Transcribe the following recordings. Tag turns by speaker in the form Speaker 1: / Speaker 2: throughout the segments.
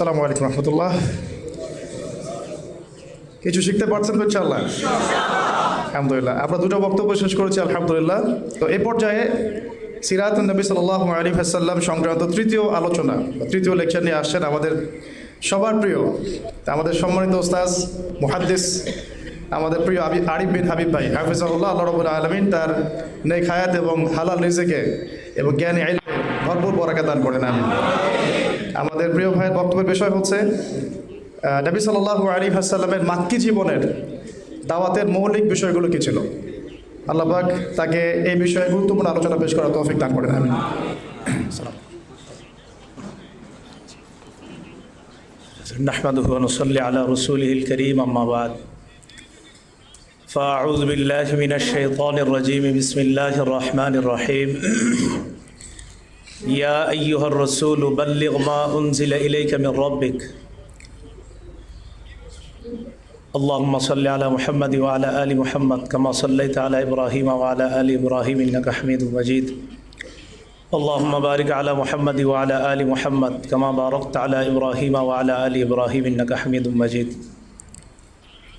Speaker 1: সালামু আলাইকুম রহমতুল্লাহ। কিছু শিখতে পারছেন তো ইনশাআল্লাহ? আলহামদুলিল্লাহ। আমরা দুটো বক্তব্য শেষ করেছি, আলহামদুলিল্লাহ। তো এই পর্যায়ে সিরাত নবী সাল্লাহ আলী হাসাল্লাম সংক্রান্ত তৃতীয় আলোচনা তৃতীয় লেকচার নিয়ে আসছেন আমাদের সবার প্রিয়, আমাদের সম্মানিত ওস্তাজ মুহাদ্দিস, আমাদের প্রিয় আবি আরিফ বিন হাবিব ভাই। হাফিজাহুল্লাহ, আল্লাহ রবুল আলমিন তার নেক হায়াত এবং হালাল রিজেকে এবং জ্ঞানী আইল ভরপুর বরাকা দান করেন আমি আমাদের প্রিয় ভাইয়ের বক্তব্যের বিষয় হচ্ছে আহ, নবী সাল্লাহ আলী হাসাল্লামের মাক্কি জীবনের দাওয়াতের মৌলিক বিষয়গুলো কী ছিল আল্লাহবাক তাকে এই বিষয়ে গুরুত্বপূর্ণ আলোচনা পেশ করার তৌফিক দান করেন আমি
Speaker 2: نحمده ونصلي على رسوله الكريم أما بعد فأعوذ بالله من الشيطان الرجيم بسم الله الرحمن الرحيم يا أيها الرسول بلغ ما أنزل إليك من ربك اللهم صل على محمد وعلى آل محمد كما صليت على إبراهيم وعلى آل إبراهيم إنك حميد مجيد اللهم بارك على محمد وعلى آل محمد كما باركت على إبراهيم وعلى آل إبراهيم إنك حميد مجيد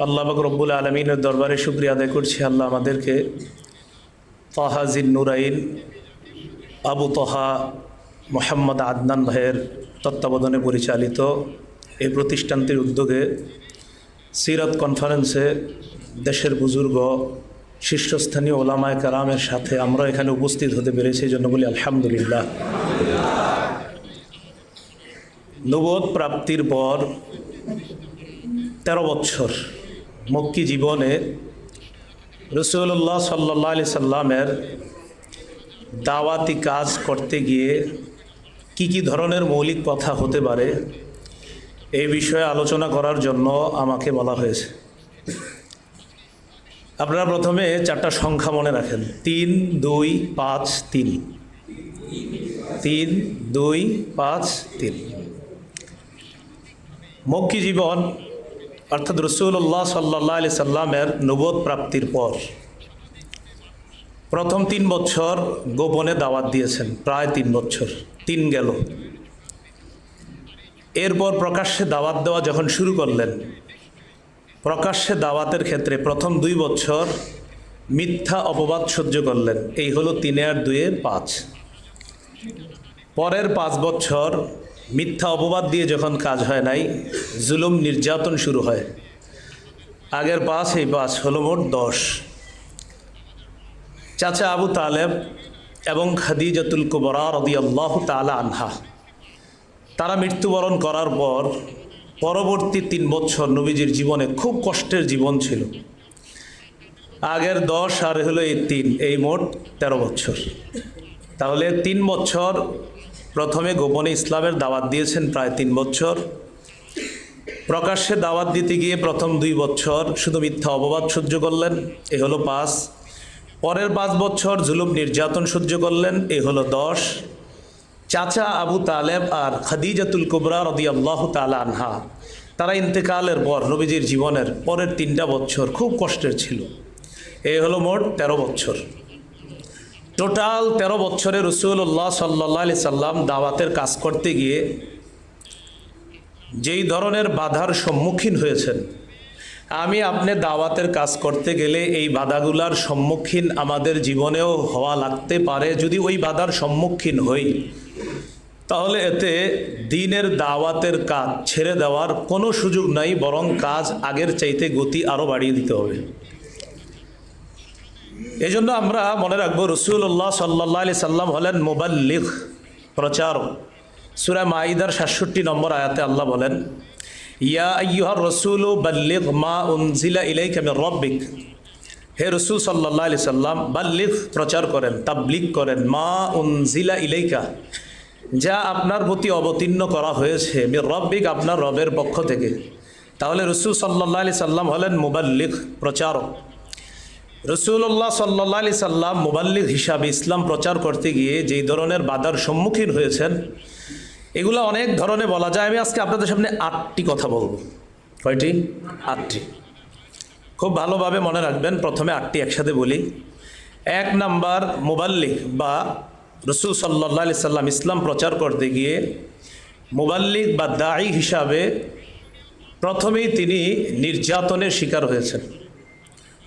Speaker 2: আল্লাহ বাক রব্বুল আলমিনের দরবারে শুক্রিয়া আদায় করছি আল্লাহ আমাদেরকে তাহাজিন নুরাইন আবু তহা মোহাম্মদ আদনান ভাইয়ের তত্ত্বাবধানে পরিচালিত এই প্রতিষ্ঠানটির উদ্যোগে সিরাত কনফারেন্সে দেশের বুজুর্গ, শীর্ষস্থানীয় ওলামায় কারামের সাথে আমরা এখানে উপস্থিত হতে পেরেছি জন্য বলি আলহামদুলিল্লাহ। নবোধ প্রাপ্তির পর তেরো বৎসর মক্কি জীবনে রসুল্লাহ সাল্লাহ আলি সাল্লামের দাওয়াতি কাজ করতে গিয়ে কি কি ধরনের মৌলিক কথা হতে পারে এই বিষয়ে আলোচনা করার জন্য আমাকে বলা হয়েছে। আপনারা প্রথমে চারটা সংখ্যা মনে রাখেন। তিন, দুই, পাঁচ, তিন। তিন, দুই, পাঁচ, তিন। মক্কি জীবন, অর্থাৎ রসুল্লাহ সাল্লাহ আলি সাল্লামের নবোধ প্রাপ্তির পর। প্রথম তিন বছর গোপনে দাওয়াত দিয়েছেন, প্রায় তিন বছর, তিন গেল। এরপর প্রকাশ্যে দাওয়াত দেওয়া যখন শুরু করলেন, প্রকাশ্যে দাওয়াতের ক্ষেত্রে প্রথম দুই বছর মিথ্যা অপবাদ সহ্য করলেন, এই হলো তিনে আর দুয়ে পাঁচ। পরের পাঁচ বছর মিথ্যা অপবাদ দিয়ে যখন কাজ হয় নাই, জুলুম নির্যাতন শুরু হয়। আগের পাঁচ, এই পাঁচ হলো মোট দশ। চাচা আবু তালেব এবং খাদিজাতুল কুবরা রদিয়াল্লাহ তালা আনহা, তারা মৃত্যুবরণ করার পর পরবর্তী তিন বছর নবীজির জীবনে খুব কষ্টের জীবন ছিল। আগের দশ আর হলো এই তিন, এই মোট তেরো বছর। তাহলে তিন বছর প্রথমে গোপনে ইসলামের দাওয়াত দিয়েছেন প্রায় তিন বছর। প্রকাশ্যে দাওয়াত দিতে গিয়ে প্রথম দুই বছর শুধু মিথ্যা অপবাদ সহ্য করলেন, এ হলো পাঁচ। পরের পাঁচ বছর জুলুম নির্যাতন সহ্য করলেন, এ হলো দশ। চাচা আবু তালেব আর খাদিজাতুল কুবরা রদি আল্লাহ তালা আনহা, তারা ইন্তেকালের পর নবীজির জীবনের পরের তিনটা বছর খুব কষ্টের ছিল। এই হলো মোট তেরো বছর। টোটাল তেরো বছরে রসুল্লাহ সাল্লাহ আলি সাল্লাম দাওয়াতের কাজ করতে গিয়ে যেই ধরনের বাধার সম্মুখীন হয়েছেন আমি আপনি দাওয়াতের কাজ করতে গেলে এই বাধাগুলার সম্মুখীন আমাদের জীবনেও হওয়া লাগতে পারে। যদি ওই বাধার সম্মুখীন হই, তাহলে এতে দিনের দাওয়াতের কাজ ছেড়ে দেওয়ার কোনো সুযোগ নাই, বরং কাজ আগের চাইতে গতি আরও বাড়িয়ে দিতে হবে। এই জন্য আমরা মনে রাখব রসুল্লাহ সাল্লাহ আলি সাল্লাম হলেন মোবাল্লিগ প্রচারক। সুরা মাইদার সাতষট্টি নম্বর আয়াতে আল্লাহ বলেন ইয়া আইয়ুহার রসুল বাল্লিগ মা উনজিলা ইলাইকা মির রব্বিক। হে রসুল সাল্লাহ আলি সাল্লাম, বাল্লিগ প্রচার করেন, তাবলিগ করেন, মা উনজিলা ইলাইকা, যা আপনার প্রতি অবতীর্ণ করা হয়েছে, মির রব্বিক আপনার রবের পক্ষ থেকে। তাহলে রসুল সাল্লাহ আলি সাল্লাম হলেন মুবাল্লিগ প্রচারক। রসুল্লাহ সাল্লাহ আলি সাল্লাম মোবাল্লিক হিসাবে ইসলাম প্রচার করতে গিয়ে যেই ধরনের বাধার সম্মুখীন হয়েছেন এগুলো অনেক ধরনের বলা যায়। আমি আজকে আপনাদের সামনে আটটি কথা বলব। কয়টি? আটটি। খুব ভালোভাবে মনে রাখবেন, প্রথমে আটটি একসাথে বলি। এক নাম্বার, মোবাল্লিক বা রসুল সাল্লা সাল্লাম ইসলাম প্রচার করতে গিয়ে মুবাল্লিক বা দায়ী হিসাবে প্রথমেই তিনি নির্যাতনের শিকার হয়েছেন।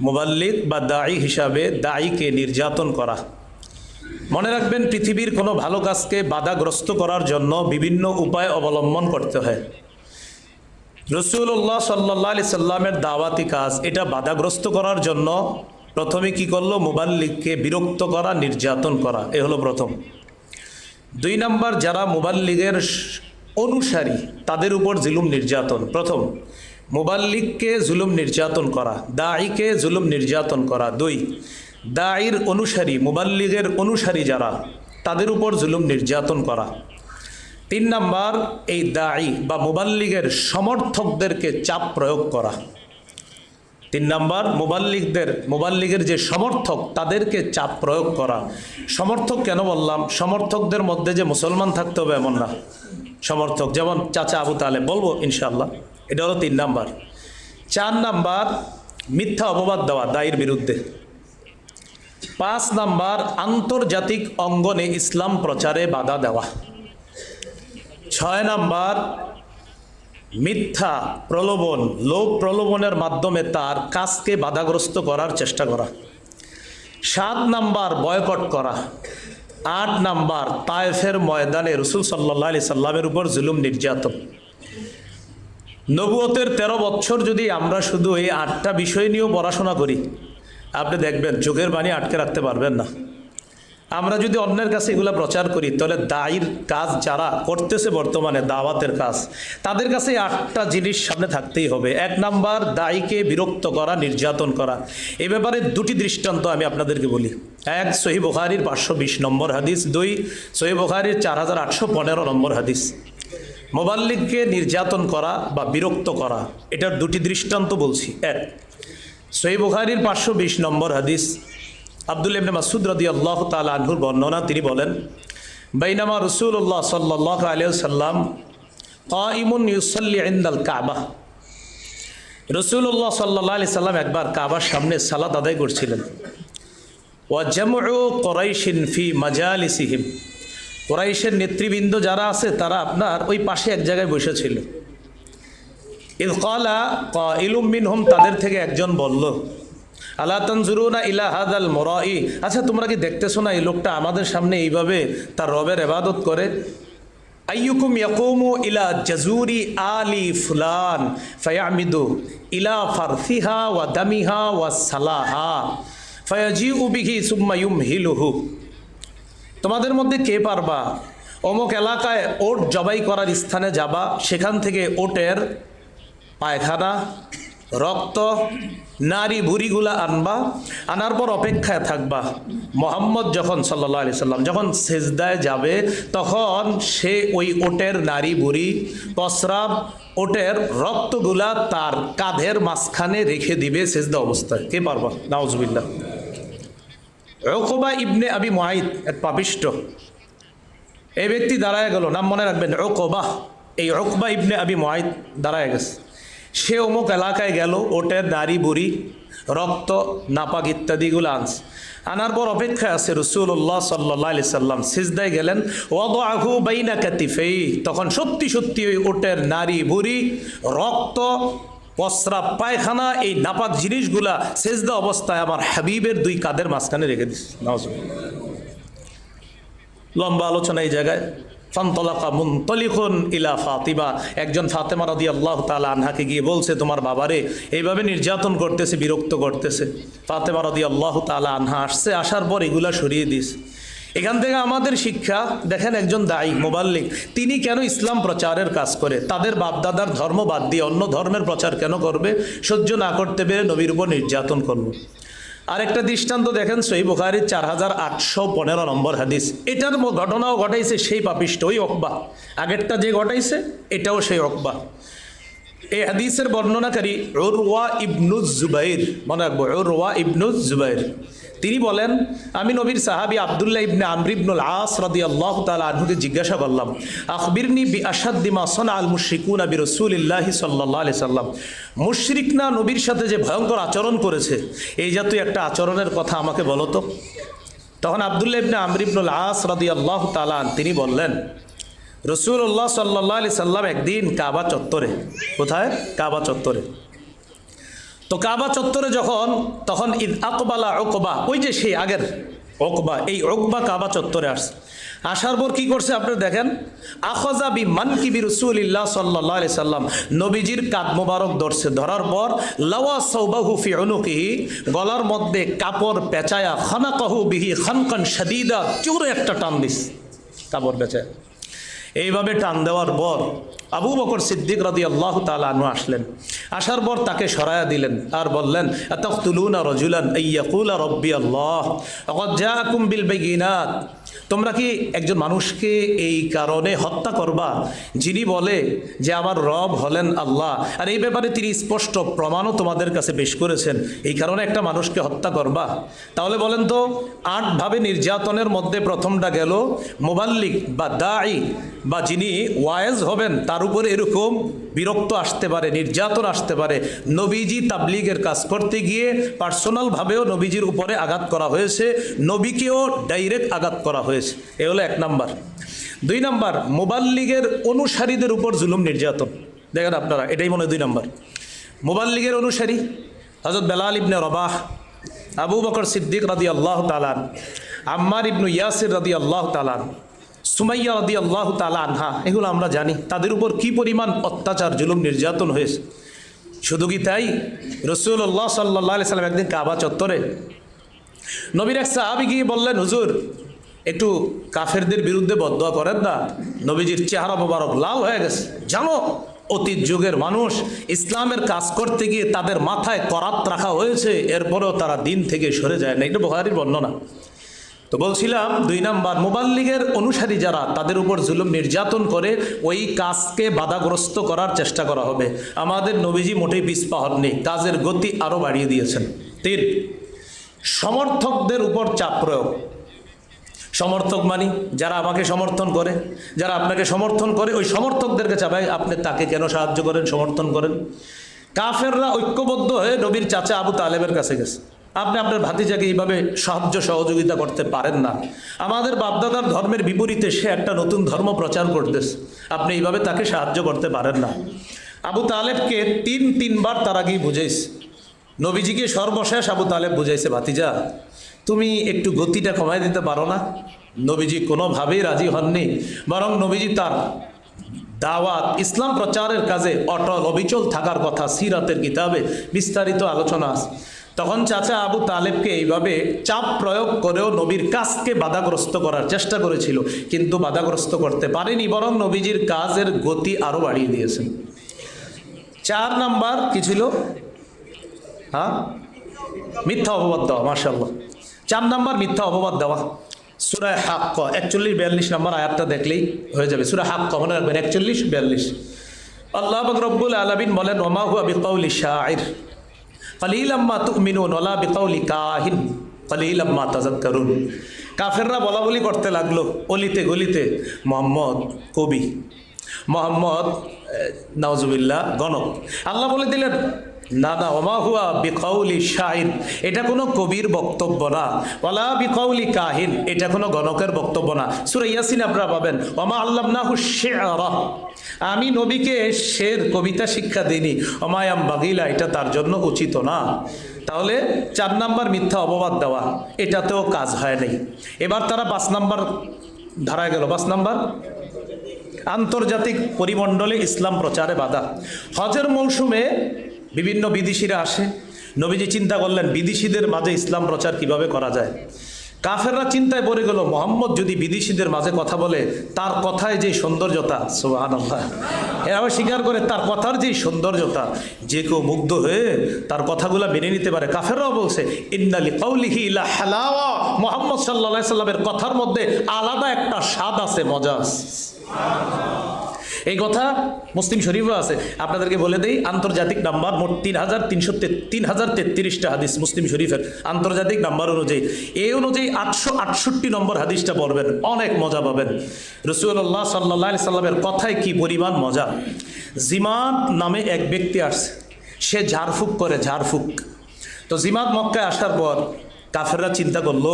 Speaker 2: মুবাল্লিক বা দায়ী হিসাবে দায়ীকে নির্যাতন করা। মনে রাখবেন, পৃথিবীর কোনো ভালো কাজকে বাধাগ্রস্ত করার জন্য বিভিন্ন উপায় অবলম্বন করতে হয়। রসুল্লাহ সাল্লাহ আলি সাল্লামের দাওয়াতি কাজ, এটা বাধাগ্রস্ত করার জন্য প্রথমে কি করল? মুবাল্লিককে বিরক্ত করা, নির্যাতন করা, এ হলো প্রথম। দুই নাম্বার, যারা মুবাল্লিগের অনুসারী, তাদের উপর জুলুম, নির্যাতন। প্রথম, মুবাল্লিককে জুলুম, নির্যাতন করা। দায়ীকে জুলুম, নির্যাতন করা। দুই দায়ীর অনুসারী, মুবাল্লিগের অনুসারী যারা, তাদের উপর জুলুম নির্যাতন করা। তিন নাম্বার, এই দায়ী বা মুবাল্লিগের সমর্থকদেরকে চাপ প্রয়োগ করা। তিন নাম্বার মোবাল্লিকদের মোবাল্লিগের যে সমর্থক, তাদেরকে চাপ প্রয়োগ করা। সমর্থক কেন বললাম? সমর্থকদের মধ্যে যে মুসলমান থাকতে হবে এমন না। সমর্থক, যেমন চাচা আবু তালে বলব ইনশাল্লাহ এটা হলো তিন নাম্বার। চার নাম্বার, মিথ্যা অপবাদ দেওয়া, দায়ের বিরুদ্ধে। পাঁচ নাম্বার, আন্তর্জাতিক অঙ্গনে ইসলাম প্রচারে বাধা দেওয়া। ছয় নাম্বার, মিথ্যা প্রলোভন, লোভ প্রলোভনের মাধ্যমে তার কাজকে বাধাগ্রস্ত করার চেষ্টা করা। সাত নাম্বার, বয়কট করা। আট নাম্বার, তায়েফের ময়দানে রসুল সাল্লাহ আলি সাল্লামের উপর জুলুম নির্যাতন। নবুয়তের তেরো বছর যদি আমরা শুধু এই আটটা বিষয় নিয়েও পড়াশোনা করি আপনি দেখবেন, চোখের বাণী আটকে রাখতে পারবেন না। আমরা যদি অন্যের কাছে এগুলো প্রচার করি, তাহলে দায়ের কাজ যারা করতেছে বর্তমানে, দাওয়াতের কাজ, তাদের কাছে আটটা জিনিস সামনে থাকতেই হবে। এক নাম্বার দায়ীকে বিরক্ত করা, নির্যাতন করা। এ ব্যাপারে দুটি দৃষ্টান্ত আমি আপনাদেরকে বলি। এক, সহি বুখারির পাঁচশো বিশ নম্বর হাদিস। দুই, সহি বুখারির চার হাজার আটশো পনেরো নম্বর হাদিস। মোবাল্লিককে নির্যাতন করা বা বিরক্ত করা, এটার দুটি দৃষ্টান্ত বলছি। এক সহি বুখারির পাঁচশো বিশ নম্বর হাদিস। আব্দুল ইবনে মাসুদ রদি আল্লাহ তাল আনহুর বর্ণনা, তিনি বলেন, বাইনামা রসুল্লাহ সাল্লাহ আলিয়া সাল্লাম ইমুন ইউসল্লি ইন্দাল কাবা। রসুল্লাহ সাল্লাহ আলি সাল্লাম একবার কাবার সামনে সালাদ আদায় করছিলেন। ওয়া জামু কোরাইশিন ফি মাজালিসিহিম। কোরাইশের নেতৃবৃন্দ যারা আছে, তারা আপনার ওই পাশে এক জায়গায় বসেছিল। ইদ কলা ইলুম মিন হোম তাদের থেকে একজন বলল আল্লাহ তনজুরুনা ইলা হাদাল মরাই? আচ্ছা তোমরা কি দেখতেছো না এই লোকটা আমাদের সামনে এইভাবে তার রবের এবাদত করে? আইয়ুকুম ইয়াকুমু ইলা জাজুরি আলি ফুলান ফায়ামিদু ইলা ফারসিহা ওয়া দামিহা ওয়া সালাহা ফায়াজিউ বিহি সুম্মা ইউমহিলুহু। তোমাদের মধ্যে কে পারবা? অমুক এলাকায় ওট জবাই করার স্থানে যাবা, সেখান থেকে ওটের পায়খানা, রক্ত, নারী বুড়িগুলা আনবা, আনার পর অপেক্ষায় থাকবা। মোহাম্মদ যখন সাল্লাহ আলি সাল্লাম যখন সেজদায় যাবে, তখন সে ওই ওটের নারী বুড়ি প্রস্রাব ওটের রক্তগুলা তার কাঁধের মাঝখানে রেখে দিবে সেজদা অবস্থায়। কে পারবা? নাউজবিল্লা ওকবা ইবনে আবি মুআইদ এক পাপিষ্ট। এই ব্যক্তি দাঁড়ায় গেল, নাম মনে রাখবেন ওকবা এই ওকবা ইবনে আবি মুআইদ দাঁড়ায় গেছে। সে অমুক এলাকায় গেল ওটের নারী বুড়ি, রক্ত, নাপাক ইত্যাদিগুলো আনছে। আনার পর অপেক্ষায় আছে রসুল্লাহ সাল্লাহ আলি সাল্লাম। সিজদায় গেলেন ওদ আহু বাইনা কাতিফেই। তখন সত্যি সত্যি ওই ওটের নারী বুড়ি, রক্ত প্রস্রাব পায়খানা, এই নাপাক জিনিসগুলা সেজদা অবস্থায় আমার হাবিবের দুই কাদের মাঝখানে রেখে দিস লম্বা আলোচনা এই জায়গায়। ইলা ফাতিমা। একজন ফাতেমা আল্লাহ তালা আনহাকে গিয়ে বলছে, তোমার বাবারে এইভাবে নির্যাতন করতেছে, বিরক্ত করতেছে। ফাতেমা রাদি আল্লাহ তালা আনহা আসছে, আসার পর এগুলা সরিয়ে দিস। এখান থেকে আমাদের শিক্ষা, দেখেন একজন দায়ী, মোবাল্লিক, তিনি কেন ইসলাম প্রচারের কাজ করে? তাদের বাপদাদার ধর্ম বাদ দিয়ে অন্য ধর্মের প্রচার কেন করবে? সহ্য না করতে পেরে নবীর উপর নির্যাতন করল। আরেকটা দৃষ্টান্ত দেখেন, সেই বুখারির চার হাজার আটশো পনেরো নম্বর হাদিস। এটার ঘটনাও ঘটাইছে সেই পাপিষ্ট ওই অকবা। আগেরটা যে ঘটাইছে, এটাও সেই অকবা। এই হাদিসের বর্ণনাকারী রোয়া ইবনুজ জুবাইর, মনে রাখব রোয়া ইবনুজ জুবাইর। তিনি বলেন, আমি নবীর সাহাবি আবদুল্লাহ ইবনে আমরিবনুল আস রাদি আল্লাহ তালা আনহুকে জিজ্ঞাসা করলাম, আখবিরনি বি আসাদ্দিমা সনা আল মুশরিকুন আবি রসুলিল্লাহি সাল্লাহ আলি সাল্লাম? মুশরিক না নবীর সাথে যে ভয়ঙ্কর আচরণ করেছে? এই জাতীয় একটা আচরণের কথা আমাকে বলো তো। তখন আবদুল্লাহ ইবনে আমরিবনুল আস রাদি আল্লাহ তালান তিনি বললেন রসুল্লাহ সাল্লাহ আলি সাল্লাম একদিন কাবা চত্বরে। কোথায়? কাবা চত্বরে। তো কাবা চত্বরে যখন, তখন ঈদ আকবালা ওকবা ওই যে সেই আগের ওকবা এই ওকবা কাবা চত্বরে আসছে। আসার পর কি করছে আপনি দেখেন, আখজা বি মান কিবি রসুল্লাহ সাল্লাহ আলি সাল্লাম নবীজির কাদ মোবারক ধরছে। ধরার পর, লাওয়া সৌবাহু ফি অনুকিহি গলার মধ্যে কাপড় পেঁচায়া, খানাকাহু বিহি খানকান সাদিদা চুরে একটা টান দিস কাপড় পেঁচায়। এইভাবে টান দেওয়ার পর আবু বকর সিদ্দিক রাদি আল্লাহ তালু আসলেন। আসার পর তাকে সরায়া দিলেন আর বললেন এত তুলুন আর রজুলান ইয়াকুলা রব্বি আল্লাহ অকজ্জা কুম্বিল বেগিনাত তোমরা কি একজন মানুষকে এই কারণে হত্যা করবা? যিনি বলে যে আমার রব হলেন আল্লাহ। আর এই ব্যাপারে তিনি স্পষ্ট প্রমাণও তোমাদের কাছে পেশ করেছেন। এই কারণে একটা মানুষকে হত্যা করবা। তাহলে বলেন তো আটভাবে নির্যাতনের মধ্যে প্রথমটা গেল মোবাল্লিক বা দায়ী বা যিনি ওয়ায়েজ হবেন, তার উপর এরকম বিরক্ত আসতে পারে, নির্যাতন আসতে পারে। নবীজি তাবলিগের কাজ করতে গিয়ে পার্সোনালভাবেও নবীজির উপরে আঘাত করা হয়েছে, নবীকেও ডাইরেক্ট আঘাত করা হয়েছে। এ হলো এক নাম্বার। দুই নাম্বার মোবাল্লিগের অনুসারীদের উপর জুলুম নির্যাতন। দেখেন আপনারা, এটাই মনে দুই নাম্বার। মোবাল্লিগের অনুসারী হজরত বেলাল ইবনে রবাহ, আবু বকর সিদ্দিক রাদি আল্লাহ তালান আম্মার ইবনু ইয়াসির রাদি আল্লাহ তালান সুমাইয়া রাদি আল্লাহ তালা আনহা, এগুলো আমরা জানি। তাদের উপর কি পরিমাণ অত্যাচার, জুলুম, নির্যাতন হয়েছে? শুধু কি তাই? রসুল্লাহ সাল্লাহ সাল্লাম একদিন কাবা চত্বরে নবীর এক সাহাবি গিয়ে বললেন, হুজুর একটু কাফেরদের বিরুদ্ধে বদয়া করেন না। নবীজির চেহারা মোবারক লাল হয়ে গেছে। জানো, অতীত যুগের মানুষ ইসলামের কাজ করতে গিয়ে তাদের মাথায় করাত রাখা হয়েছে, এরপরেও তারা দিন থেকে সরে যায় না। এটা বহারির বর্ণনা। তো বলছিলাম, দুই নাম্বার, মোবাল্লিগের অনুসারী যারা, তাদের উপর জুলুম নির্যাতন করে ওই কাজকে বাধাগ্রস্ত করার চেষ্টা করা হবে। আমাদের নবীজি মোটেই পিছপা হননি কাজের গতি আরও বাড়িয়ে দিয়েছেন। তিন, সমর্থকদের উপর চাপ প্রয়োগ। সমর্থক মানি, যারা আমাকে সমর্থন করে, যারা আপনাকে সমর্থন করে, ওই সমর্থকদেরকে চাপায় আপনি তাকে কেন সাহায্য করেন, সমর্থন করেন? কাফেররা ঐক্যবদ্ধ হয়ে নবীর চাচা আবু তালেবের কাছে গেছে। আপনি আপনার ভাতিজাকে এইভাবে সাহায্য সহযোগিতা করতে পারেন না। আমাদের বাপদাদার ধর্মের বিপরীতে সে একটা নতুন ধর্ম প্রচার করতেছে। আপনি এইভাবে তাকে সাহায্য করতে পারেন না। আবু তালেবকে তিন তিনবার তার আগেই বুঝাইছে। নবীজিকে সর্বশেষ আবু তালেব বুঝাইছে, ভাতিজা তুমি একটু গতিটা কমাই দিতে পারো না? নবীজি কোনোভাবেই রাজি হননি। বরং নবীজি তার দাওয়াত, ইসলাম প্রচারের কাজে অটল, অবিচল থাকার কথা সিরাতের কিতাবে বিস্তারিত আলোচনা আছে। তখন চাচা আবু তালেবকে এইভাবে চাপ প্রয়োগ করেও নবীর কাজকে বাধাগ্রস্ত করার চেষ্টা করেছিল। কিন্তু বাধাগ্রস্ত করতে পারেনি, বরং নবীজির কাজের গতি আরও বাড়িয়ে দিয়েছেন চার নাম্বার কি ছিল? হ্যাঁ? মিথ্যা দেওয়া মার্শাল্লাহ চার নাম্বার মিথ্যা অপবাদ দেওয়া। সুরায় হাক্ক, একচল্লিশ বিয়াল্লিশ নাম্বার আয়াতটা দেখলেই হয়ে যাবে। সুরায় হাক্ক, মনে রাখবেন, একচল্লিশ বিয়াল্লিশ। আল্লাহ রব্বুল আলমিন বলেন ওমা হুয়া বিকাউলি শাহির কলিল আম্মা তুমিনুন ওলা বিকাউলি কাহিন। কলিল আম্মা তাজাদ করুন কাফেররা বলা বলি করতে লাগল, অলিতে গলিতে, মোহাম্মদ কবি, মোহাম্মদ নওজুবিল্লাহ গণক। আল্লাহ বলে দিলেন না না ওমা হুয়া বিকাউলি শাহিন এটা কোনো কবির বক্তব্য না। ওলা বিকাউলি কাহিন। এটা কোনো গণকের বক্তব্য না। সুরে ইয়াসিন আপনারা পাবেন। ওমা আল্লাহ নাহু শেয়ারা আমি নবীকে শের কবিতা শিক্ষা দিইনি। অমায়াম বাগিলা এটা তার জন্য উচিত না। তাহলে চার নাম্বার মিথ্যা অপবাদ দেওয়া। এটাতেও কাজ হয় নাই। এবার তারা পাঁচ নাম্বার ধারায় গেল। পাঁচ নাম্বার। আন্তর্জাতিক পরিমণ্ডলে ইসলাম প্রচারে বাধা। হজের মৌসুমে বিভিন্ন বিদেশিরা আসে। নবীজি চিন্তা করলেন, বিদেশিদের মাঝে ইসলাম প্রচার কীভাবে করা যায়? কাফেররা চিন্তায় পড়ে গেল, মোহাম্মদ যদি বিদেশিদের মাঝে কথা বলে, তার কথায় যে সৌন্দর্যতা সোহান এরা স্বীকার করে, তার কথার যে সৌন্দর্যতা, যে কেউ মুগ্ধ হয়ে তার কথাগুলো মেনে নিতে পারে। কাফেররাও বলছে ইন্নালি কৌলিহি ইলা মোহাম্মদ সাল্লাহ সাল্লামের কথার মধ্যে আলাদা একটা স্বাদ আছে, মজা এই কথা মুসলিম শরীফও আছে। আপনাদেরকে বলে দেই, আন্তর্জাতিক নাম্বার মোট তিন হাজার তিনশো তিন হাজার তেত্রিশটা হাদিস মুসলিম শরীফের আন্তর্জাতিক নাম্বার অনুযায়ী। এই অনুযায়ী আটশো আটষট্টি নম্বর হাদিসটা পড়বেন, অনেক মজা পাবেন। রসুল্লাহ সাল্লাহ সাল্লামের কথায় কি পরিমাণ মজা? জিমাত নামে এক ব্যক্তি আসছে, সে ঝাড়ফুঁক করে, ঝাড়ফুঁক। তো জিমাত মক্কায় আসার পর কাফেররা চিন্তা করল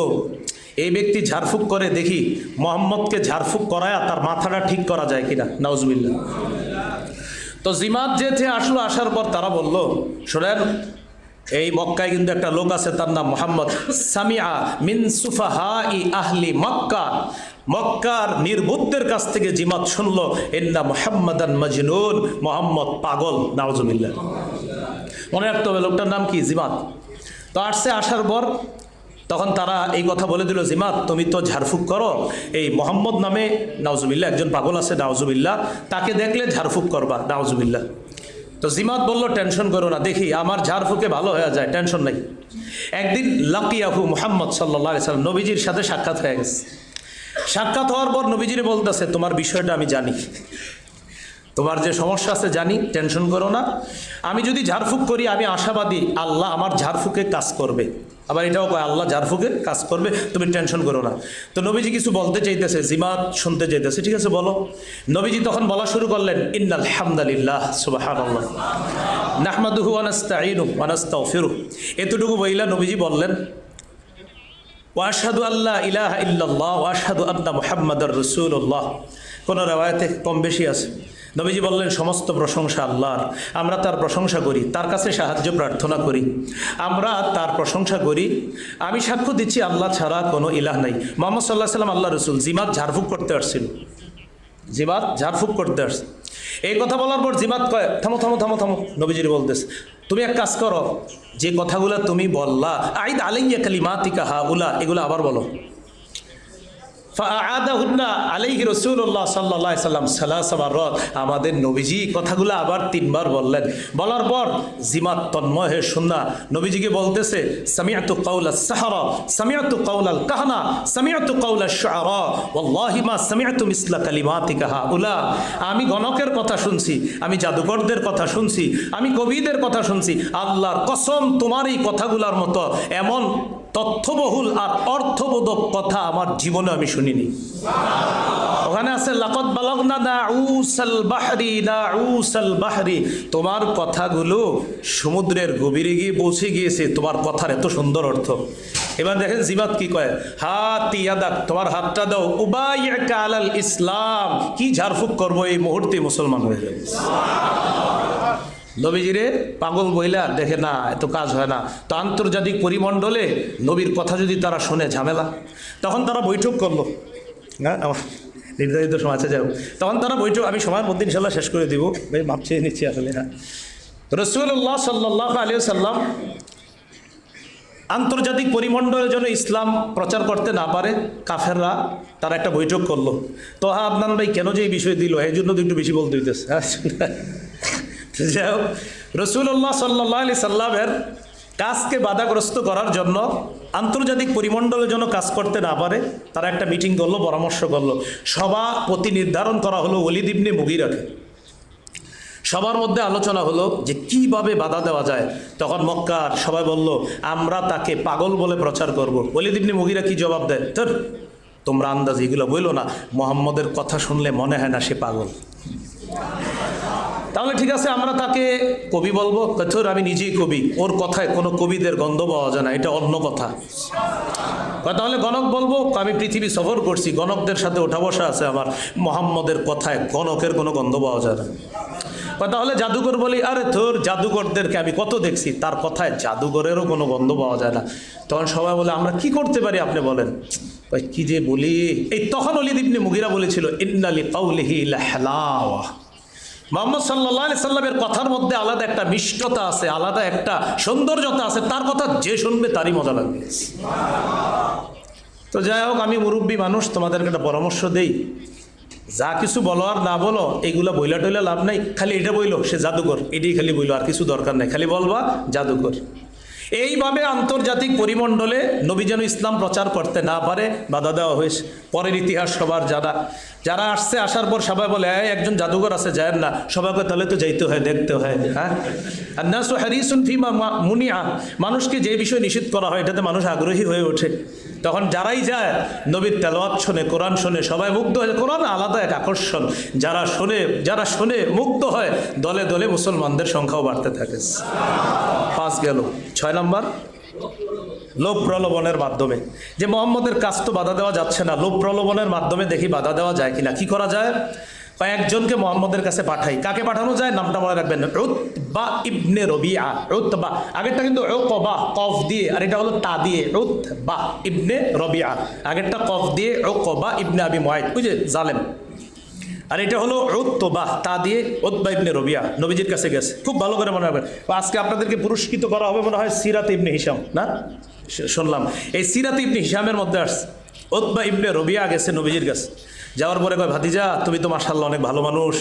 Speaker 2: এই ব্যক্তি ঝাড়ফুঁক করে, দেখি মোহাম্মদকে ঝাড়ফুঁক করায় তার মাথাটা ঠিক করা যায় কিনা? নাউজবিল্লা তো জিমাত যেতে আসলো, আসার পর তারা বলল, শোনেন, এই মক্কায় কিন্তু একটা লোক আছে, তার নাম মোহাম্মদ সামিয়া মিন সুফাহা ই আহলি মক্কা। মক্কার নির্বুদ্ধের কাছ থেকে জিমাত শুনলো এন্না মোহাম্মদান মজনুন। মোহাম্মদ পাগল নাওজুবিল্লাহ মনে রাখতে হবে, লোকটার নাম কি? জিমাত। তো আসছে, আসার পর তখন তারা এই কথা বলে দিল জিমাত তুমি তো ঝাড়ফুঁক করো। এই মোহাম্মদ নামে নাওজুবিল্লাহ একজন পাগল আছে নাওজুবিল্লাহ তাকে দেখলে ঝাড়ফুঁক করবা নাওজুবিল্লাহ তো জিমাত বলল, টেনশন করো না, দেখি আমার ঝাড়ফুঁকে ভালো হয়ে যায়, টেনশন নাই। একদিন লাকিয়াহু মোহাম্মদ সাল্লাহ সাল্লাম নবীজির সাথে সাক্ষাৎ হয়ে গেছে। সাক্ষাৎ হওয়ার পর নবীজিরে বলতেছে, তোমার বিষয়টা আমি জানি। তোমার যে সমস্যা আছে, জানি, টেনশন করো না। আমি যদি ঝাড়ফুঁক করি, আমি আশাবাদী, আল্লাহ আমার ঝাড়ফুঁকে কাজ করবে। আবার এটাও কয়, আল্লাহ ঝাড়ফুঁকে কাজ করবে, তুমি টেনশন করো না। তো নবীজি কিছু বলতে চাইতেছে, জিমাত শুনতে চাইতেছে, ঠিক আছে বলো? নবীজি তখন বলা শুরু করলেন, ইন্নাল হামদালিল্লাহ, সুবাহানাল্লাহ, নাহমাদুহু আনাস্তাইনু আনাস্তাগফিরু এতটুকু বইলা নবীজি বললেন ওয়াশহাদু আল্লাহ ইলাহা ইল্লাল্লাহ ওয়াশহাদু আন্না মুহাম্মাদার রাসূলুল্লাহ। কোন রেওয়ায়তে কম বেশি আছে। নবীজি বললেন, সমস্ত প্রশংসা আল্লাহর। আমরা তার প্রশংসা করি, তার কাছে সাহায্য প্রার্থনা করি। আমরা তার প্রশংসা করি। আমি সাক্ষ্য দিচ্ছি, আল্লাহ ছাড়া কোনো ইলাহ নাই। মোহাম্মদ সাল্লাহ সাল্লাম আল্লাহ রসুল। জিমাত ঝাড়ফুঁক করতে আসছিল। জিমাত ঝাড়ফুঁক করতে আসছে। এই কথা বলার পর জিমাত কয়, থামো থামো থামো থামো। নবীজির বলতেছে, তুমি এক কাজ করো, যে কথাগুলো তুমি বললা, আইদ আলাইয়া কালিমাতিকা হা উলা এগুলো আবার বলো। সাল্লাম আমাদের নবীজি কথাগুলো আবার তিনবার বললেন। বলার পর জিমাত তন্ময় হয়ে শুননা। নবীজিকে বলতেছে কাউলা মিসলা হাউলা। আমি গণকের কথা শুনছি, আমি জাদুকরদের কথা শুনছি, আমি কবিদের কথা শুনছি। আল্লাহর কসম তোমার এই কথাগুলোর মতো এমন তথ্যবহুল আর অর্থবোধক কথা আমার জীবনে আমি শুনিনি। ওখানে আছে লাকত বালগনা না উসাল বাহরি না উসাল বাহরি। তোমার কথাগুলো সমুদ্রের গভীরে গিয়ে পৌঁছে গিয়েছে, তোমার কথার এত সুন্দর অর্থ। এবার দেখেন জিবাত কি কয়, হাত ইয়াদাক, তোমার হাতটা দাও উবাই আলাল ইসলাম। কি ঝাড়ফুঁক করব এই মুহূর্তে মুসলমান হয়ে যাবে। নবীজিরে পাগল বইলা দেখে না, এত কাজ হয় না। তো আন্তর্জাতিক পরিমণ্ডলে নবীর কথা যদি তারা শোনে, ঝামেলা। তখন তারা বৈঠক করল। না আমার নির্ধারিত সময় আছে যাও তখন তারা বৈঠক, আমি সময়ের মধ্যে ইনশাল্লাহ শেষ করে দিব। ভাই মাপ চেয়ে নিচ্ছি আসলে হ্যাঁ। রসুল্লাহ সাল্লাহ আলিয়া সাল্লাম আন্তর্জাতিক পরিমণ্ডলের জন্য ইসলাম প্রচার করতে না পারে, কাফেররা তারা একটা বৈঠক করল। তো হ্যাঁ আদনান ভাই কেন যে এই বিষয় দিল? এই জন্য তো একটু বেশি বলতে হইতেছে। হ্যাঁ যাই হোক রসুল্লাহ সাল্লাহ আলি সাল্লামের কাজকে বাধাগ্রস্ত করার জন্য আন্তর্জাতিক পরিমণ্ডলের জন্য কাজ করতে না পারে, তারা একটা মিটিং করল, পরামর্শ করল। সভাপতি নির্ধারণ করা হলো অলিদ মুগিরাকে। সবার মধ্যে আলোচনা হলো যে কীভাবে বাধা দেওয়া যায়। তখন মক্কার সবাই বলল, আমরা তাকে পাগল বলে প্রচার করব। অলিদ মুগিরা কি জবাব দেয়? তোর তোমরা আন্দাজ এগুলো বইলো না। মোহাম্মদের কথা শুনলে মনে হয় না সে পাগল। তাহলে ঠিক আছে, আমরা তাকে কবি বলব কথর আমি নিজেই কবি। ওর কথায় কোনো কবিদের গন্ধ পাওয়া যায় না, এটা অন্য কথা। তাহলে গণক বলব, আমি পৃথিবী সফর করছি, গণকদের সাথে ওঠা বসা আছে আমার। মোহাম্মদের কথায় গণকের কোনো গন্ধ পাওয়া যায় না। তাহলে জাদুকর বলি, আরে তোর জাদুকরদেরকে আমি কত দেখছি, তার কথায় জাদুকরেরও কোনো গন্ধ পাওয়া যায় না। তখন সবাই বলে, আমরা কি করতে পারি আপনি বলেন? কয়, কি যে বলি? এই তখন অলি দিবনি মুগিরা বলেছিল, ইন্নালি কাউলিহি লাহলাওয়া। মোহাম্মদ সাল্লাহ আলি সাল্লামের কথার মধ্যে আলাদা একটা মিষ্টতা আছে, আলাদা একটা সৌন্দর্যতা আছে, তার কথা যে শুনবে তারই মজা লাগবে। তো যাই হোক, আমি মুরব্বী মানুষ, তোমাদেরকে একটা পরামর্শ দেই। যা কিছু বলো আর না বলো এইগুলো বইলা টইলা লাভ নাই, খালি এটা বইলো, সে জাদুকর, এটাই খালি বইলো, আর কিছু দরকার নাই। খালি বলবা, জাদুকর। এইভাবে আন্তর্জাতিক পরিমণ্ডলে নবী যেন ইসলাম প্রচার করতে না পারে বাধা দেওয়া হয়েছে। পরের ইতিহাস সবার যারা যারা আসছে আসার পর সবাই বলে "এই, একজন জাদুঘর আছে যায় না। সবাইকে তাহলে তো যাইতে হয় দেখতে হয় হ্যাঁ? আর মা- মুনিয়া। মানুষকে যে বিষয় নিষিদ্ধ করা হয় এটাতে মানুষ আগ্রহী হয়ে ওঠে। তখন যারাই যায়, নবীর তেলাওয়াত শোনে, কোরআন শোনে, সবাই মুগ্ধ হয়ে। কোরআন আলাদা এক আকর্ষণ। যারা শোনে যারা শোনে, মুগ্ধ হয়, দলে দলে মুসলমানদের সংখ্যাও বাড়তে থাকে। পাঁচ গেল। ছয় নম্বর, লোভ প্রলোভনের মাধ্যমে। যে মোহাম্মদের কাজ তো বাধা দেওয়া যাচ্ছে না। লোভ প্রলোভনের মাধ্যমে দেখি বাধা দেওয়া যায় কিনা। কি করা যায়? কয়েকজনকে মোহাম্মদের কাছে পাঠাই। কাকে পাঠানো যায়? নামটা মনে রাখবেন। বা ইবনে রবিআ বা আগেরটা কিন্তু বা কফ দিয়ে, আর এটা হলো তা দিয়ে। বা ইবনে রবিআ আগেরটা কফ দিয়ে বা ইবনে আবি ওই যে জালেম। আর এটা হলো বা তা দিয়ে ওতবা ইবনে রবিয়া, নবীজির কাছে গেছে। খুব ভালো করে মনে রাখবেন। আজকে আপনাদেরকে পুরস্কৃত করা হবে মনে হয় সিরাত ইবনে হিসাম না? শুনলাম। এই সিরাত ইবনে হিসামের মধ্যে আসছে। ওতবা ইবনে রবিয়া গেছে নবীজির কাছে। যাওয়ার পরে কয়, ভাতিজা, তুমি তো মার্শাল্লাহ অনেক ভালো মানুষ।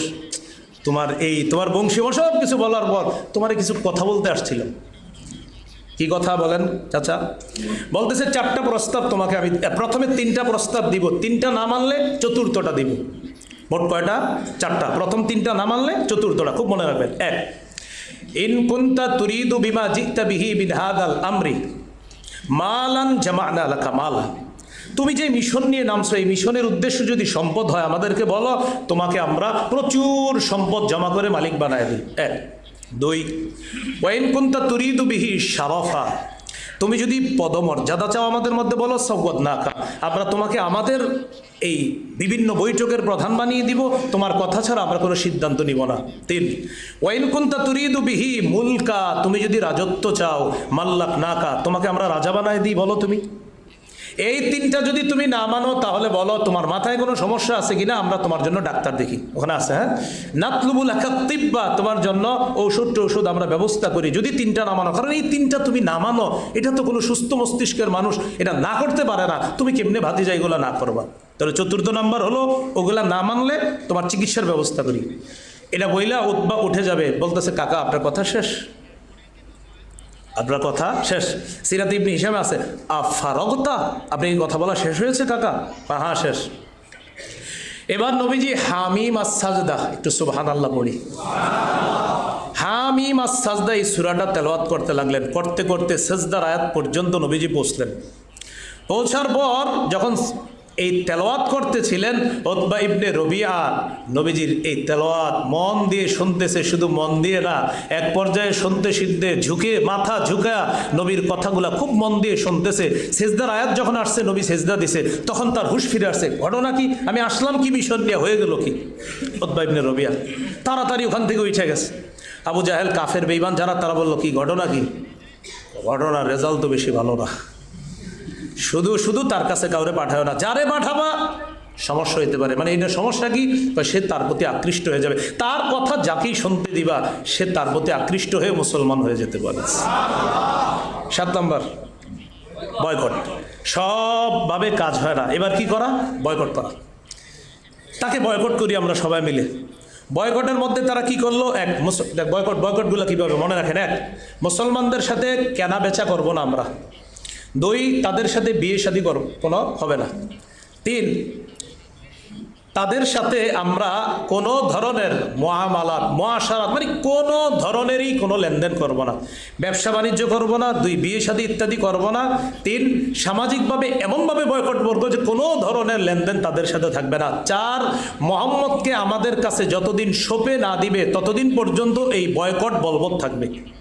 Speaker 2: তোমার এই, তোমার বংশী সব কিছু বলার পর তোমার কিছু কথা বলতে আসছিলাম কি কথা বলেন, চাচা? বলতেছে, চারটা প্রস্তাব তোমাকে আমি, প্রথমে তিনটা প্রস্তাব দিব। তিনটা না মানলে চতুর্থটা দিব। মোট কয়টা? চারটা। প্রথম তিনটা না মানলে চতুর্থটা। খুব মনে রাখবেন। এক, ইন কুন্তা তুরিদু বিমা জিতা বিহি বিন হাদাল আমরি, মালান জামানা লাকা মালা। তুমি যে মিশন নিয়ে নামছো, এই মিশনের উদ্দেশ্য যদি সম্পদ হয়, আমাদেরকে বলো, তোমাকে আমরা প্রচুর সম্পদ জমা করে মালিক বানায় দিই। এক। দুই, ওয়াইন কুন্তা তুরিদু বিহি শারফা। তুমি যদি পদমর্যাদা চাও আমাদের মধ্যে, বলো সৌগত না কা আমরা তোমাকে আমাদের এই বিভিন্ন বৈঠকের প্রধান বানিয়ে দিব, তোমার কথা ছাড়া আমরা কোনো সিদ্ধান্ত নিব না। তিন, ওয়াইন কুন্তা তুরিদু বিহি মুলকা। তুমি যদি রাজত্ব চাও মাল্লাক না কা তোমাকে আমরা রাজা বানায় দিই, বলো তুমি। এই তিনটা যদি তুমি না মানো, তাহলে বলো, তোমার মাথায় কোনো সমস্যা আছে কিনা? আমরা তোমার জন্য ডাক্তার দেখি। ওখানে আছে হ্যাঁ? নাতলুবুল তিব্বা, তোমার জন্য ঔষধ টৌষধ আমরা ব্যবস্থা করি। যদি তিনটা না মানো, কারণ এই তিনটা তুমি না মানো, এটা তো কোনো সুস্থ মস্তিষ্কের মানুষ, এটা না করতে পারে না। তুমি কেমনে ভাতি যায় এগুলো না করবা? তাহলে চতুর্থ নাম্বার হলো, ওগুলা না মানলে তোমার চিকিৎসার ব্যবস্থা করি। এটা বইলা উৎবা উঠে যাবে। বলতেছে, কাকা, আপনার কথা শেষ। আপনার কথা শেষ। সিরাত ইবনি হিসাবে আছে আফারগতা আপনি কথা বলা শেষ হয়েছে, কাকা? হ্যাঁ শেষ। এবার নবীজি, হামিম আসাজদা একটু সুবহান আল্লাহ পড়ি। হামিম আসাজদা এই সুরাটা তেলাওয়াত করতে লাগলেন। করতে করতে সেজদার আয়াত পর্যন্ত নবীজি পৌঁছলেন। পৌঁছার পর যখন এই তেলাওয়াত করতেছিলেন ওতবা ইবনে রবিয়া নবীজির এই তেলাওয়াত মন দিয়ে শুনতেছে, শুধু মন দিয়ে না, এক পর্যায়ে শুনতে শুনতে ঝুঁকে, মাথা ঝুঁকা নবীর কথাগুলা খুব মন দিয়ে শুনতেছে। সেজদার আয়াত যখন আসছে, নবী সেজদা দিছে, তখন তার হুশ ফিরে আসছে ঘটনা কি? আমি আসলাম কি মিশন নিয়ে? হয়ে গেল কি? ওতবা ইবনে রবিয়া তাড়াতাড়ি ওখান থেকে উঠে গেছে। আবু জাহেল কাফের বেইমান যারা, তারা বলল, কি ঘটনা কি? ঘটনার রেজাল্ট তো বেশি ভালো না। শুধু শুধু তার কাছে কাউরে পাঠায় না। যারে পাঠাবা, সমস্যা হইতে পারে। মানে এটা সমস্যা কি? সে তার প্রতি আকৃষ্ট হয়ে যাবে। তার কথা যাকেই শুনতে দিবা, সে তার প্রতি আকৃষ্ট হয়ে মুসলমান হয়ে যেতে পারে। সাত নম্বর, বয়কট। সবভাবে কাজ হয় না। এবার কি করা? বয়কট করা। তাকে বয়কট করি আমরা সবাই মিলে। বয়কটের মধ্যে তারা কি করল? এক বয়কট, বয়কটগুলো কীভাবে মনে রাখেন? এক, মুসলমানদের সাথে কেনা বেচা করব না আমরা। দুই, তাদের সাথে বিয়ে শাদী কোনো হবে না। তিন, তাদের সাথে আমরা কোনো ধরনের মহামালাত, মহাসারাত মানে কোনো ধরনেরই কোনো লেনদেন করব না। ব্যবসা বাণিজ্য করব না, দুই, বিয়ে শাদী ইত্যাদি করব না। তিন, সামাজিকভাবে এমনভাবে বয়কট করব যে কোনো ধরনের লেনদেন তাদের সাথে থাকবে না। চার, মোহাম্মদকে আমাদের কাছে যতদিন সোপে না দিবে, ততদিন পর্যন্ত এই বয়কট বলবৎ থাকবে।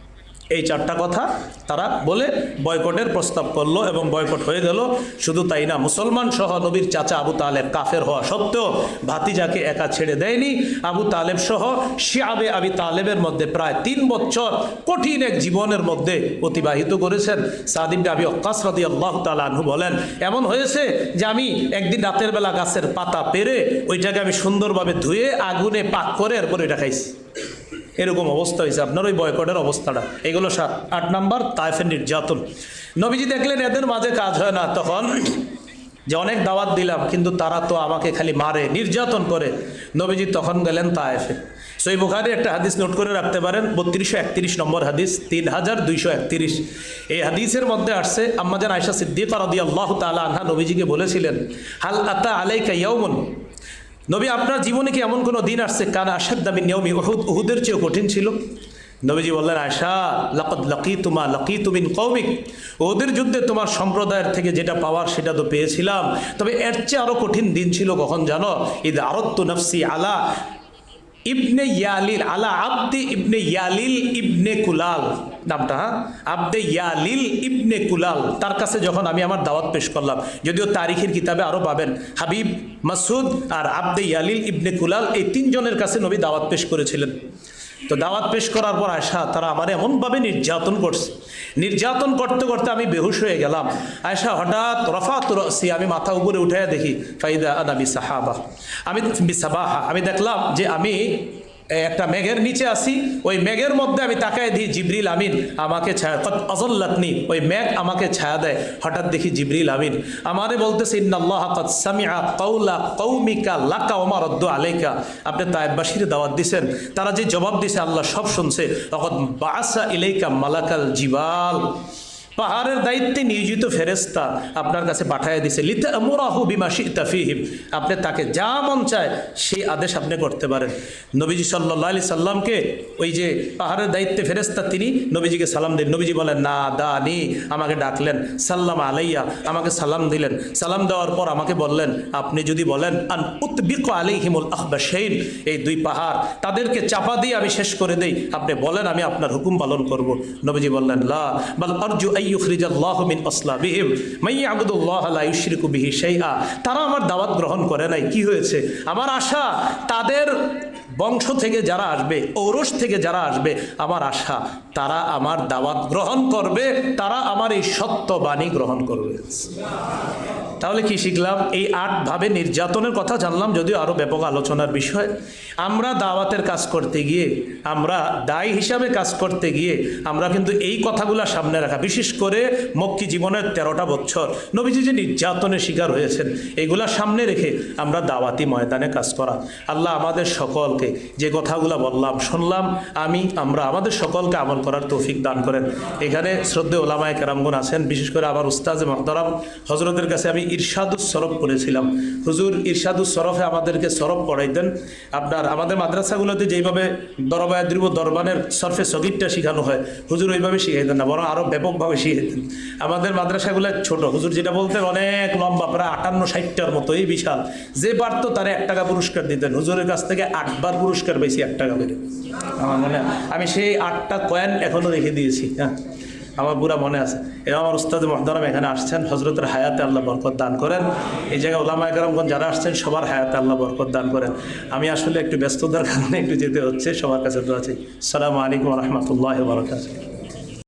Speaker 2: এই চারটা কথা তারা বলে বয়কটের প্রস্তাব করল এবং বয়কট হয়ে গেল। শুধু তাই না, মুসলমান সহ নবীর চাচা আবু তালেব কাফের হওয়া সত্ত্বেও ভাতিজাকে একা ছেড়ে দেয়নি। আবু তালেব সহ শিয়াবে আবি তালেবের মধ্যে প্রায় তিন বছর কঠিন এক জীবনের মধ্যে অতিবাহিত করেছেন। সাদিন আবি অক্কাস রাদি আল্লাহ তালু বলেন, এমন হয়েছে যে আমি একদিন রাতের বেলা গাছের পাতা পেরে ওইটাকে আমি সুন্দরভাবে ধুয়ে আগুনে পাক করে এরপর এটা খাইছি। এরকম অবস্থা হয়েছে। আপনার ওই বয়কটের অবস্থাটা। এগুলো সাত আট নাম্বার, তাইফের নির্যাতন। নবীজি দেখলেন, এদের মাঝে কাজ হয় না। তখন যে অনেক দাওয়াত দিলাম, কিন্তু তারা তো আমাকে খালি মারে, নির্যাতন করে। নবীজি তখন গেলেন তায়েফে সই বুখারি একটা হাদিস নোট করে রাখতে পারেন। বত্রিশশো একত্রিশ নম্বর হাদিস, তিন হাজার দুইশো একত্রিশ। এই হাদিসের মধ্যে আসছে আম্মাজান আয়সা সিদ্দিক রাদি আল্লাহ তালা আনহা নবীজিকে বলেছিলেন, হাল আতা আলাইকা ইয়াউমুন? নবী, আপনার জীবনে কি এমন কোনো দিন আসছে? কান আসাদ দামি নিয়মি ওহুদ উহুদের চেয়েও কঠিন ছিল। নবীজি বললেন আশা লাকদ লাকি তুমা লাকি তুমিন কৌমিক ওদের যুদ্ধে তোমার সম্প্রদায়ের থেকে যেটা পাওয়ার সেটা তো পেয়েছিলাম। তবে এর চেয়ে আরও কঠিন দিন ছিল কখন জানো? ঈদ আরত্তু নফসি আলা ইবনে ইয়ালিল, আলা আব্দে ইবনে ইয়ালিল ইবনে কুলাল। নামটা হ্যাঁ? আব্দে ইয়ালিল ইবনে কুলাল। তার কাছে যখন আমি আমার দাওয়াত পেশ করলাম, যদিও তারিখের কিতাবে আরও পাবেন, হাবিব মাসুদ আর আব্দে ইয়ালিল ইবনে কুলাল এই তিনজনের কাছে নবী দাওয়াত পেশ করেছিলেন। তো দাওয়াত পেশ করার পর আয়সা তারা আমার এমনভাবে নির্যাতন করছে। নির্যাতন করতে করতে আমি বেহুশ হয়ে গেলাম। আয়সা হঠাৎ রফা রসি, আমি মাথা উপরে উঠে দেখি, ফাইদা আদা বিসাহাবা। আমি সাবাহা আমি দেখলাম যে আমি একটা মেঘের নিচে আসি, ওই মেঘের মধ্যে আমি তাকায় দিই জিবরিল আমিন আমাকে ছায়া কত অজল্লাতনি ওই মেঘ আমাকে ছায়া দেয়। হঠাৎ দেখি জিবরিল আমিন আমারে বলতেছে, ইন্নাল্লাহ কদ সামিআ কওলা কৌমিকা লাকা ওমা রদ্দু আলাইকা। আপনি তায়েববাসীর দাওয়াত দিছেন, তারা যে জবাব দিছে, আল্লাহ সব শুনছে। তখন বাসা ইলেকা মালাকাল জিবাল। পাহাড়ের দায়িত্বে নিয়োজিত ফেরেস্তা আপনার কাছে পাঠায় দিছে লিতা মোরাহু বিমাশি তাফিহিম আপনি তাকে যা মন চায় সেই আদেশ আপনি করতে পারেন। নবীজি সাল্লাহ আলি সাল্লামকে ওই যে পাহাড়ের দায়িত্বে ফেরেস্তা তিনি নবীজিকে সালাম দিন নবীজি বলেন, না, দা, নি। আমাকে ডাকলেন, সাল্লাম আলাইয়া। আমাকে সালাম দিলেন। সালাম দেওয়ার পর আমাকে বললেন, আপনি যদি বলেন, আন উৎবিক আলাইহিমুল আখবাসেইন এই দুই পাহাড় তাদেরকে চাপা দিয়ে আমি শেষ করে দেই। আপনি বলেন, আমি আপনার হুকুম পালন করব। নবীজি বললেন, লা, বাল আরজু আল্লাহ মিন আসলাবিহিম মাইয়া আবুদুল্লাহ বিহি তারা আমার দাওয়াত গ্রহণ করে নাই। কি হয়েছে? আমার আশা তাদের বংশ থেকে যারা আসবে, ঔরস থেকে যারা আসবে, আমার আশা, তারা আমার দাওয়াত গ্রহণ করবে, তারা আমার এই সত্য বাণী গ্রহণ করবে। তাহলে কি শিখলাম? এই আটভাবে নির্যাতনের কথা জানলাম, যদিও আরও ব্যাপক আলোচনার বিষয়। আমরা দাওয়াতের কাজ করতে গিয়ে, আমরা দায়ী হিসাবে কাজ করতে গিয়ে, আমরা কিন্তু এই কথাগুলো সামনে রাখা, বিশেষ করে মক্কি জীবনের তেরোটা বছর নবীজি যে নির্যাতনের শিকার হয়েছেন, এগুলা সামনে রেখে আমরা দাওয়াতি ময়দানে কাজ করা। আল্লাহ আমাদের সকলকে যে কথাগুলো বললাম, শুনলাম, আমি, আমরা, আমাদের সকলকে আমল করার তৌফিক দান করেন। এখানে শ্রদ্ধে ওলামায় কেরামগুন আছেন, বিশেষ করে আমার উস্তাজ মহতরাম। হজরতের কাছে আমি ইরশাদুস সরফ পড়েছিলাম। হুজুর, ইরশাদুস সরফে আমাদেরকে সরফ পড়াইতেন। আপনার, আমাদের মাদ্রাসাগুলোতে যেইভাবে দরবায়াদ্রিব দরবানের সরফে সগিরটা শেখানো হয়, হুজুর ওইভাবে শিখাইতেন না, বরং আরও ব্যাপকভাবে শিখাইতেন। আমাদের মাদ্রাসাগুলো ছোট, হুজুর যেটা বলতেন, অনেক লম্বা, প্রায় আটান্ন ষাটটার মতো এই বিশাল। যে পারতো তারা এক টাকা পুরস্কার দিতেন। হুজুরের কাছ থেকে আটবার পুরস্কার পাইছি আট টাকা করে আমার মনে। আমি সেই আটটা কয়েন এখনও রেখে দিয়েছি হ্যাঁ। আমার পুরা মনে আছে। এবং আমার উস্তাদ মহদারাম এখানে আসছেন হজরতের হায়াতে আল্লাহ বরকত দান করেন। এই জায়গায় ওলামা একরামগঞ্জ যারা আসছেন, সবার হায়াতে আল্লাহ বরকত দান করেন। আমি আসলে একটু ব্যস্ততার কারণে একটু যেতে হচ্ছে, সবার কাছে তো আছি সালামু আলাইকুম রহমতুল্লাহ বরকাত